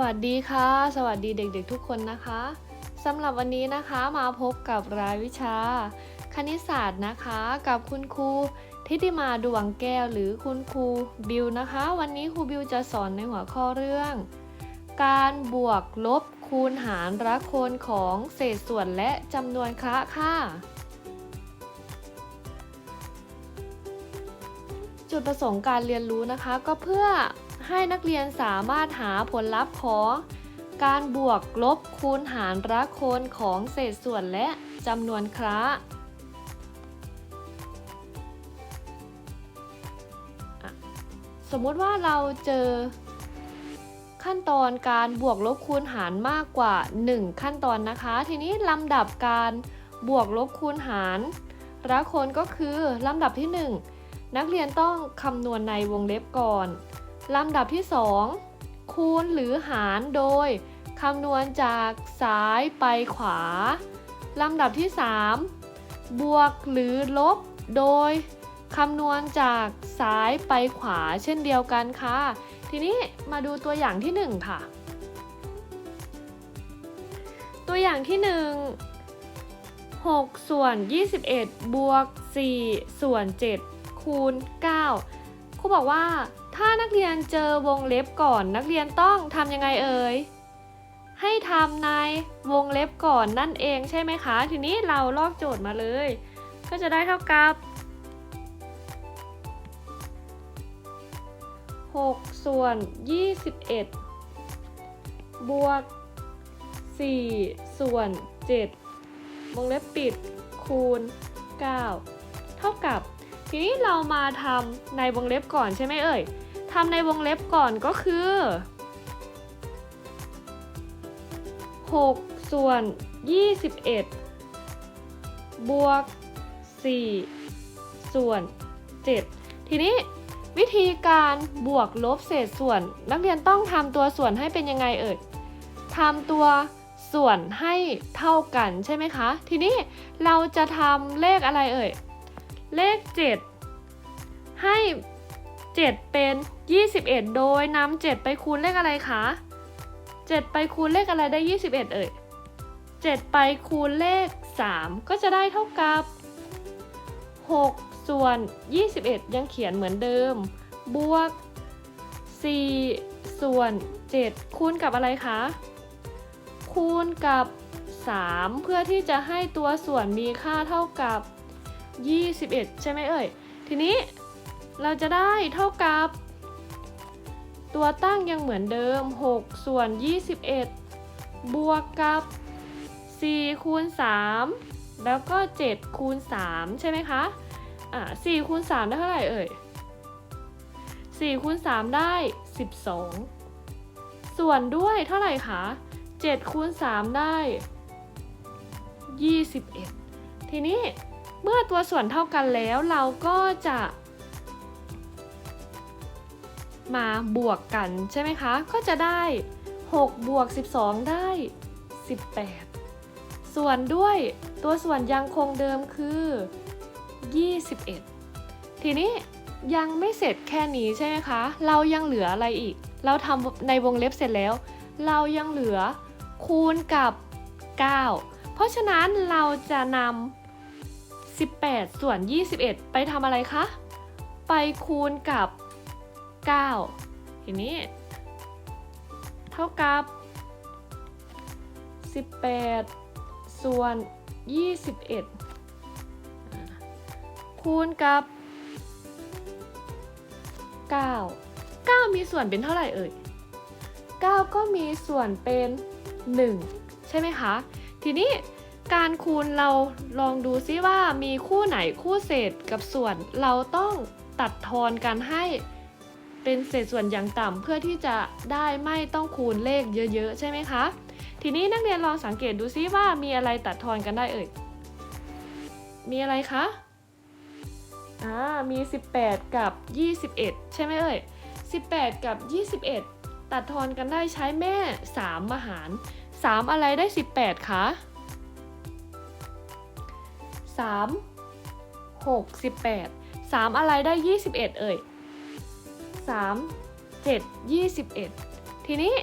วัสดีค่ะ สวัสดีเด็กๆทุกคนนะคะสำหรับวันนี้นะคะมาพบกับรายวิชา คณิตศาสตร์นะคะ กับคุณครูทิติมาดวงแก้วหรือคุณครูบิวนะคะ วันนี้ครูบิวจะสอนในหัวข้อเรื่อง การบวกลบคูณหารรักโคนของเศษส่วนและจำนวนคละค่ะจุดประสงค์การเรียนรู้นะคะ ก็เพื่อ ให้นักเรียนสามารถหาผลลัพธ์ของการบวกลบคูณหารรักโคนของเศษส่วนและจำนวนคละอะสมมุติว่าเราเจอขั้นตอนการบวกลบคูณหารมากกว่า 1 ขั้นตอนนะคะ ทีนี้ลำดับการบวกลบคูณหารรักโคนก็คือลำดับที่ 1 นักเรียนต้องคำนวณในวงเล็บก่อน ลำดับที่ 2 คูณหรือหารโดยคำนวณจากซ้ายไปขวา ลำดับที่ 3 บวกหรือลบโดยคำนวณจากซ้ายไปขวาเช่นเดียวกันค่ะ ทีนี้มาดูตัวอย่างที่ 1 ค่ะ ตัวอย่างที่ 1 6 ส่วน 21 บวก 4 ส่วน 7 คูณ 9ครูบอกว่า ถ้านักเรียนเจอวงเล็บก่อนนักเรียนต้องทำยังไงเอ่ย ให้ทำในวงเล็บก่อนนั่นเองใช่ไหมคะ ทีนี้เราลอกโจทย์มาเลย ก็จะได้เท่ากับ 6 ส่วน 21 บวก 4 ส่วน 7 วงเล็บปิด คูณ 9 เท่ากับทีนี้เรามาทำในวงเล็บก่อนใช่ไหมเอ่ย ทำในวงเล็บก่อนก็คือ 6 ส่วน 21 บวก 4 ส่วน 7 ทีนี้วิธีการบวกลบเศษส่วน นักเรียนต้องทำตัวส่วนให้เป็นยังไงเอ่ยทำตัวส่วนให้เท่ากันใช่ไหมคะ ทีนี้เราจะทำเลขอะไรเอ่ย เลข 7 ให้ 7 เป็น 21 โดยนำ7ไปคูณเลขอะไรคะ 7 ไปคูณเลขอะไรได้ 21 เอ่ย 7 ไปคูณเลข 3 ก็จะได้เท่ากับ 6 ส่วน 21 ยังเขียนเหมือนเดิม บวก 4 ส่วน 7 คูณกับอะไรคะ คูณกับ 3 เพื่อที่จะให้ตัวส่วนมีค่าเท่ากับ 21 ใช่ไหมเอ่ย ทีนี้ เราจะได้เท่ากับ ตัวตั้งยังเหมือนเดิม 6 ส่วน 21 บวกกับ 4 คูณ 3 แล้วก็ 7 คูณ 3 ใช่ไหมคะ อะ4คูณ 3 ได้เท่าไหร่เอ่ย 4 คูณ 3 ได้ 12 ส่วนด้วยเท่าไหร่คะ 7 คูณ 3 ได้ 21 ทีนี้เมื่อตัวส่วนเท่ากันแล้วเราก็จะ มาบวกกันใช่ไหมคะ ก็จะได้ 6 บวก 12 ได้ 18 ส่วนด้วยตัวส่วนยังคงเดิมคือ 21 ทีนี้ยังไม่เสร็จแค่นี้ใช่ไหมคะ เรายังเหลืออะไรอีก เราทำในวงเล็บเสร็จแล้ว เรายังเหลือคูณกับ 9 เพราะฉะนั้นเราจะนำ18 ส่วน 21 ไปทำอะไรคะ ไปคูณกับ 9 ทีนี้ เท่ากับ 18 ส่วน 21 คูณกับ 9 9 มีส่วนเป็นเท่าไหร่เอ่ย 9 ก็มีส่วนเป็น 1 ใช่ไหมคะ ทีนี้การคูณเราลองดูซิว่ามีคู่ไหนคู่เศษกับส่วนเราต้องตัดทอนกันให้ เป็นเศษส่วนอย่างต่ำเพื่อที่จะได้ไม่ต้องคูณเลขเยอะ ๆ ใช่ไหมคะ ทีนี้นักเรียนลองสังเกตดูซิว่ามีอะไรตัดทอนกันได้เอ่ย มีอะไรคะอ่ามี 18 กับ 21 ใช่ไหมเอ่ย18 กับ 21 ตัดทอนกันได้ใช้แม่ 3มาหาร 3 อะไรได้ 18 คะ 3 6 18 3 อะไรได้ 21 เอ่ย 3 7 21 ทีนี้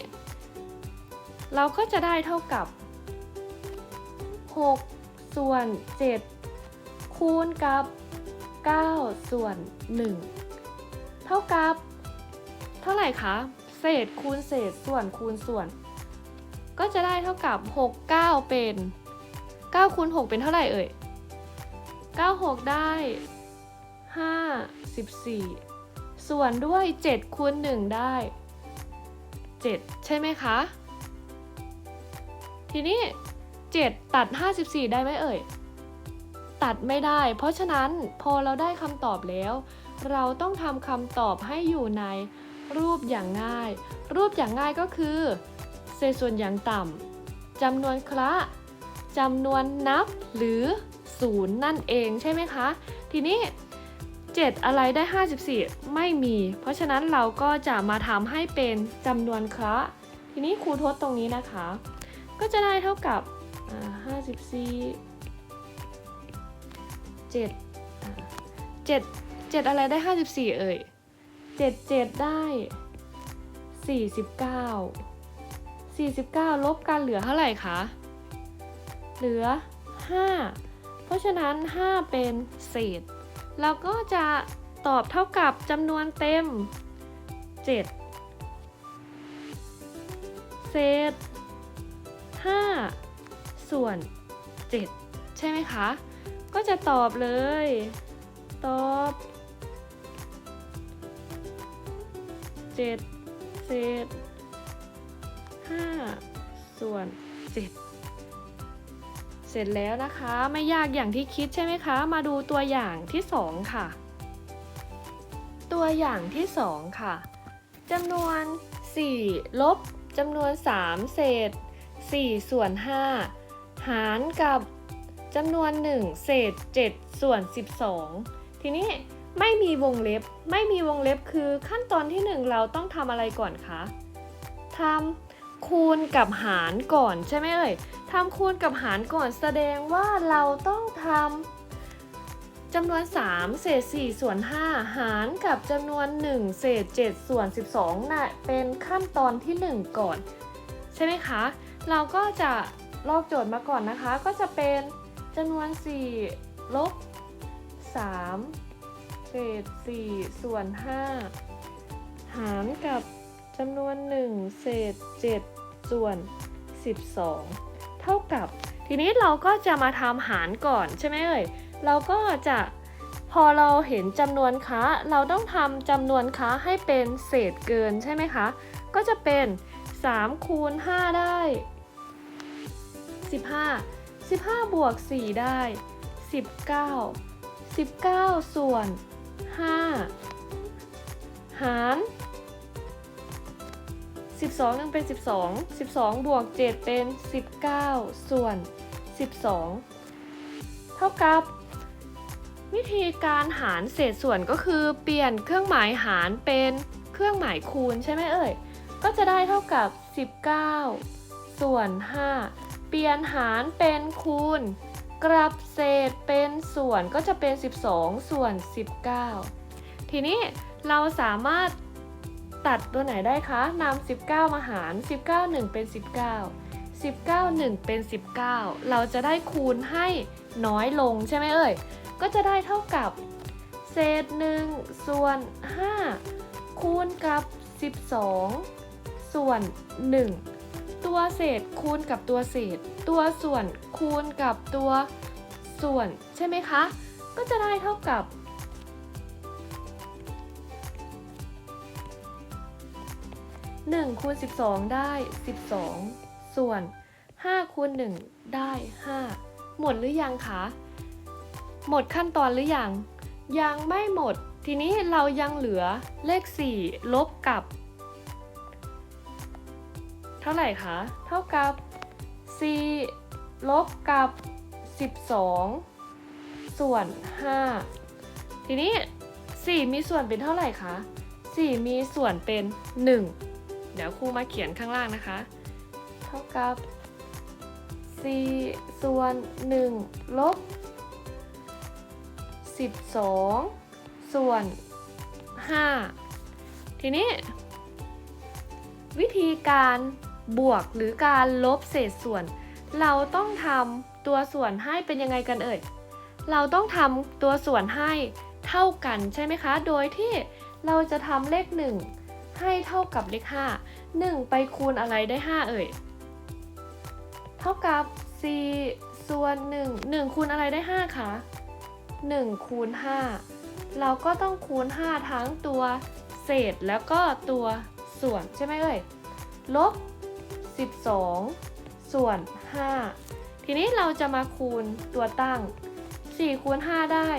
เราก็จะได้เท่ากับ 6 ส่วน 7 คูณกับ 9 ส่วน 1 เท่ากับ เท่าไหร่คะ เศษคูณเศษส่วนคูณส่วน ก็จะได้เท่ากับ 6 9 เป็น 9 คูณ 6 เป็นเท่าไหร่เอ่ย 9 6 ได้5 14 ส่วนด้วย7คูณ1ได้ 7 ใช่ไหมคะ ทีนี้ 7 ตัด 54 ได้ไหมเอ่ย ตัดไม่ได้ เพราะฉะนั้นพอเราได้คำตอบแล้ว เราต้องทำคำตอบให้อยู่ในรูปอย่างง่าย รูปอย่างง่ายก็คือ เศษส่วนอย่างต่ำจำนวนคละจำนวนนับหรือศูนย์นั่นเองใช่ไหมคะ ทีนี้ 7 อะไรได้ 54 ไม่มี เพราะฉะนั้นเราก็จะมาทำให้เป็นจำนวนคละทีนี้ครูทดตรงนี้นะคะ ก็จะได้เท่ากับอ่า54 7อ่า7 7 อะไรได้ 54 เอ่ย 7 7 ได้ 49 49 ลบกันเหลือเท่าไหร่คะ เหลือ 5 เพราะฉะนั้น 5 เป็นเศษ เราก็จะตอบเท่ากับจำนวนเต็ม 7 เศษ 5 ส่วน 7 ใช่ไหมคะ ก็จะตอบเลย ตอบ 7 เศษ 5 ส่วน 7 เสร็จแล้วนะคะไม่ยากอย่างที่คิดใช่ไหมคะ มาดูตัวอย่างที่ 2 ค่ะ ตัวอย่างที่ 2 ค่ะจำนวน4ลบจำนวน 3 เศษ 4 ส่วน 5 หารกับจำนวน 1 เศษ 7 ส่วน 12 ทีนี้ไม่มีวงเล็บ ไม่มีวงเล็บคือขั้นตอนที่ 1 เราต้องทำอะไรก่อนคะทำ คูณกับหารก่อนใช่ไหมเอ่ยทำคูณกับหารก่อนแสดงว่าเราต้องทำจำนวน 3 เศษ 4 ส่วน 5 หารกับจำนวน 1 เศษ 7 ส่วน 12น่ะเป็นขั้นตอนที่ 1 ก่อน ใช่ไหมคะ เราก็จะลอกโจทย์มาก่อนนะคะ ก็จะเป็นจำนวน 4 ลบ 3 เศษ 4 ส่วน 5 หารกับ จำนวน 1 เศษ 7 ส่วน 12 เท่ากับ ทีนี้เราก็จะมาทำหารก่อนใช่ไหมเอ่ย เราก็จะพอเราเห็นจำนวนค้า เราต้องทำจำนวนค้าให้เป็นเศษเกินใช่ไหมคะ ก็จะเป็น 3 คูณ 5 ได้ 15 15 บวก 4 ได้ 19 19 ส่วน 5 หาร 12นึงเป็น 12 12 บวก 7 เป็น 19 ส่วน 12 เท่ากับ วิธีการหารเศษส่วนก็คือเปลี่ยนเครื่องหมายหารเป็นเครื่องหมายคูณใช่ไหมเอ่ย ก็จะได้เท่ากับ 19 ส่วน 5 เปลี่ยนหารเป็นคูณ กลับเศษเป็นส่วนก็จะเป็น 12 ส่วน 19 ทีนี้เราสามารถ ตัดตัวไหนได้คะนำ19 มาหาร 19 1 เป็น 19 19 1 เป็น 19 เราจะได้คูณให้น้อยลงใช่ไหมเอ่ย ก็จะได้เท่ากับ เศษ 1 ส่วน 5 คูณกับ 12 ส่วน 1 ตัวเศษคูณกับตัวเศษ ตัวส่วนคูณกับตัวส่วนใช่ไหมคะ ก็จะได้เท่ากับ 1คูณ12 ได้ 12 ส่วน 5คูณ1ได้ 5 หมดหรือยังคะ หมดขั้นตอนหรือยัง ยังไม่หมด ทีนี้เรายังเหลือเลข 4 ลบกับ เท่าไหร่คะ เท่ากับ 4 ลบกับ 12 ส่วน 5 ทีนี้ 4 มีส่วนเป็นเท่าไหร่คะ4มีส่วนเป็น 1 ดี๋ยวครูมาเขียนข้างล่างนะคะ เท่ากับ 4 ส่วน 1 ลบ 12 ส่วน 5 ทีนี้ วิธีการบวกหรือการลบเศษส่วน เราต้องทำตัวส่วนให้เป็นยังไงกันเอ่ย เราต้องทำตัวส่วนให้เท่ากันใช่ไหมคะ โดยที่เราจะทำเลข 1 ให้เท่ากับเลข5 1 ไปคูณอะไรได้ 5 เอ่ย เท่ากับ 4 ส่วน 1 1 คูณอะไรได้ 5คะ1 คูณ 5 เราก็ต้องคูณ 5 ทั้งตัวเศษแล้วก็ตัวส่วนใช่ไหมเอ่ย ลบ 12 ส่วน 5 ทีนี้เราจะมาคูณตัวตั้ง 4 คูณ 5 ได้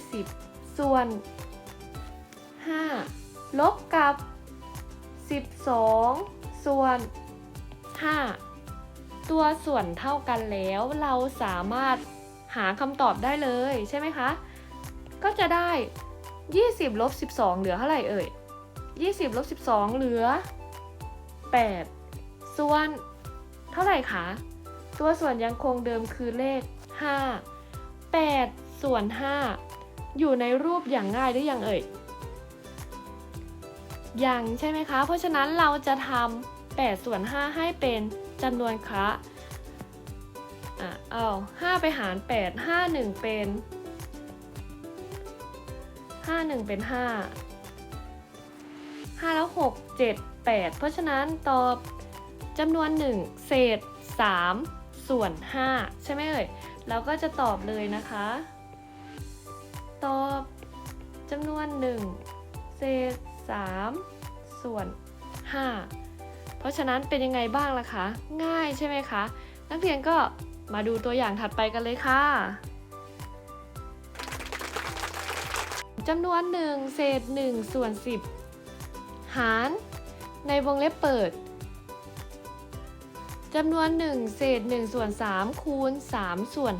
20 ส่วน 5 ลบกับ 12 ส่วน 5 ตัวส่วนเท่ากันแล้วเราสามารถหาคำตอบได้เลยใช่ไหมคะ ก็จะได้ 20ลบ12 เหลือเท่าไหร่เอ่ย 20ลบ12 เหลือ 8 ส่วน เท่าไหร่คะ ตัวส่วนยังคงเดิมคือเลข 5 8 ส่วน 5 อยู่ในรูปอย่างง่ายหรือยังเอ่ย ยังใช่ไหมคะ เพราะฉะนั้นเราจะทำ8ส่วน5ให้เป็นจำนวนคะอะเอา5ไปหาร 8 5 1 เป็น 5 1 เป็น 5 5 แล้ว 6 7 8 เพราะฉะนั้นตอบจำนวน 1 เศษ 3 ส่วน 5 ใช่ไหมเอ่ย เราก็จะตอบเลยนะคะ ตอบจำนวน 1 เศษ 3 ส่วน 5 เพราะฉะนั้นเป็นยังไงบ้างล่ะคะ ง่ายใช่ไหมคะ นักเรียนก็มาดูตัวอย่างถัดไปกันเลยค่ะจำนวน 1 เศษ 1 ส่วน 10 หาร ในวงเล็บเปิดจำนวน 1 เศษ 1 ส่วน 3 คูณ 3 ส่วน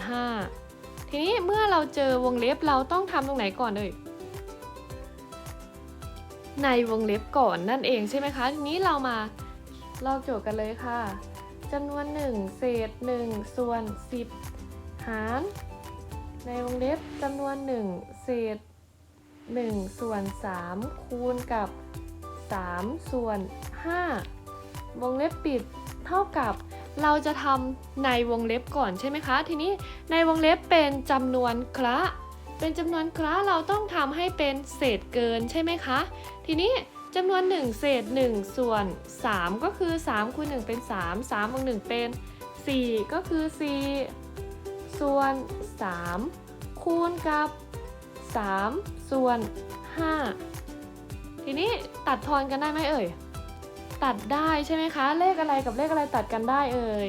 5 ทีนี้เมื่อเราเจอวงเล็บเราต้องทำตรงไหนก่อนเอ่ย ในวงเล็บก่อนนั่นเองใช่ไหมคะทีนี้เรามาลอกโจทย์กันเลยค่ะจำนวน 1 เศษ 1 ส่วน 10 หาร ในวงเล็บจำนวน 1 เศษ 1 ส่วน 3 คูณกับ 3 ส่วน 5 วงเล็บปิดเท่ากับเราจะทำในวงเล็บก่อนใช่ไหมคะ ทีนี้ในวงเล็บเป็นจำนวนคระเป็นจำนวนคระเราต้องทำให้เป็นเศษเกินใช่ไหมคะ ทีนี้จำนวน 1 เศษ 1 ส่วน 3 ก็คือ 3คูณ1เป็น 3 3บวก1เป็น 4 ก็คือ 4 ส่วน 3 คูณกับ 3 ส่วน 5 ทีนี้ตัดทอนกันได้ไหมเอ่ย ตัดได้ใช่ไหมคะ เลขอะไรกับเลขอะไรตัดกันได้เอ่ย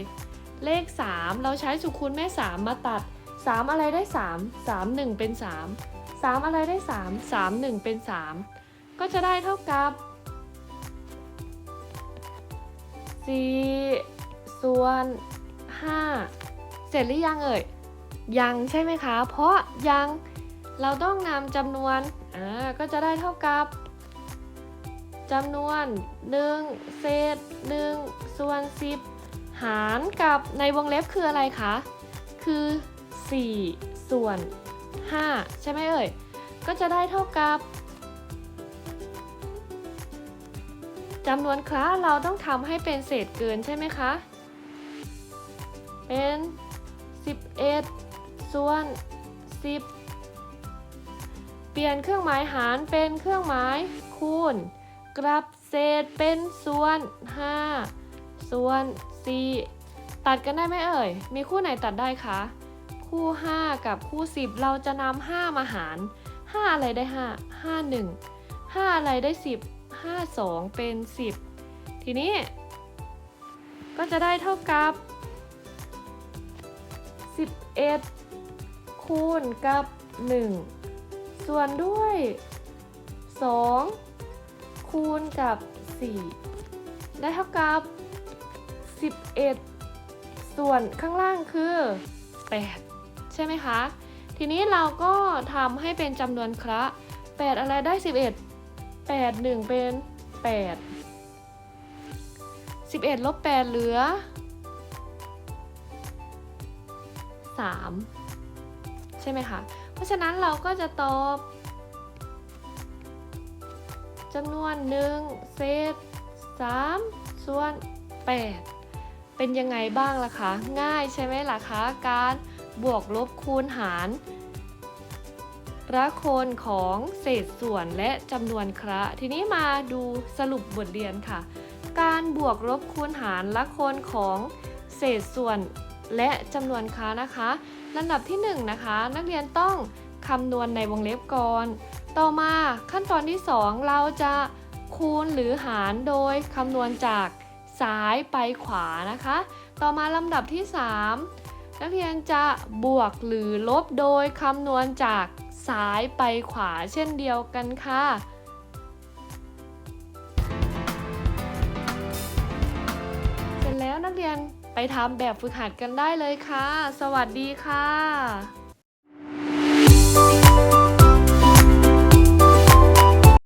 เลข 3 เราใช้สุคูณแม่ 3 มาตัด 3 อะไรได้ 3 3 1 เป็น 3 3 อะไรได้ 3 3 1 เป็น 3 ก็จะได้เท่ากับ 4 ส่วน 5 เสร็จหรือยังเอ่ย ยังใช่ไหมคะ เพราะยังเราต้องนำจำนวน อ่า ก็จะได้เท่ากับจำนวน 1 เศษ 1 ส่วน 10 หารกับในวงเล็บคืออะไรคะ คือ 4 ส่วน 5 ใช่ไหมเอ่ย ก็จะได้เท่ากับำนวนครั้งเราต้องทำให้เป็นเศษเกินใช่ไหมคะ เป็น 11 ส่วน 10 เปลี่ยนเครื่องหมายหารเป็นเครื่องหมายคูณ กลับเศษเป็นส่วน 5 ส่วน 4 ตัดกันได้ไหมเอ่ย มีคู่ไหนตัดได้คะ คู่ 5 กับคู่ 10 เราจะนำ5มาหาร 5 อะไรได้ 5 5 1 5 อะไรได้ 10 5 2 เป็น 10 ทีนี้ก็จะได้เท่ากับ 11 คูณกับ 1 ส่วนด้วย 2 คูณกับ 4 ได้เท่ากับ 11 ส่วนข้างล่างคือ 8 ใช่ไหมคะ ทีนี้เราก็ทำให้เป็นจำนวนคระ 8 อะไรได้ 11 8 1 เป็น 8 11ลบ8เหลือ 3 ใช่ไหมคะ เพราะฉะนั้นเราก็จะตอบจำนวน 1 เศษ 3 ส่วน 8 เป็นยังไงบ้างล่ะคะ ง่ายใช่ไหมล่ะคะ การบวกลบคูณหาร ละคนของเศษส่วนและจำนวนคระ ทีนี้มาดูสรุปบทเรียนค่ะ การบวกลบคูณหารละคนของเศษส่วนและจำนวนคระนะคะลำดับที่1นงนะคะ นักเรียนต้องคำนวณในวงเล็บก่อน ต่อมาขั้นตอนที่ 2 เราจะคูณหรือหารโดยคำนวณจากซ้ายไปขวานะคะ ต่อมาลำดับที่ 3 นักเรียนจะบวกหรือลบโดยคำนวณจาก ซ้ายไปขวาเช่นเดียวกันค่ะเสร็จแล้วนักเรียนไปทำแบบฝึกหัดกันได้เลยค่ะ สวัสดีค่ะ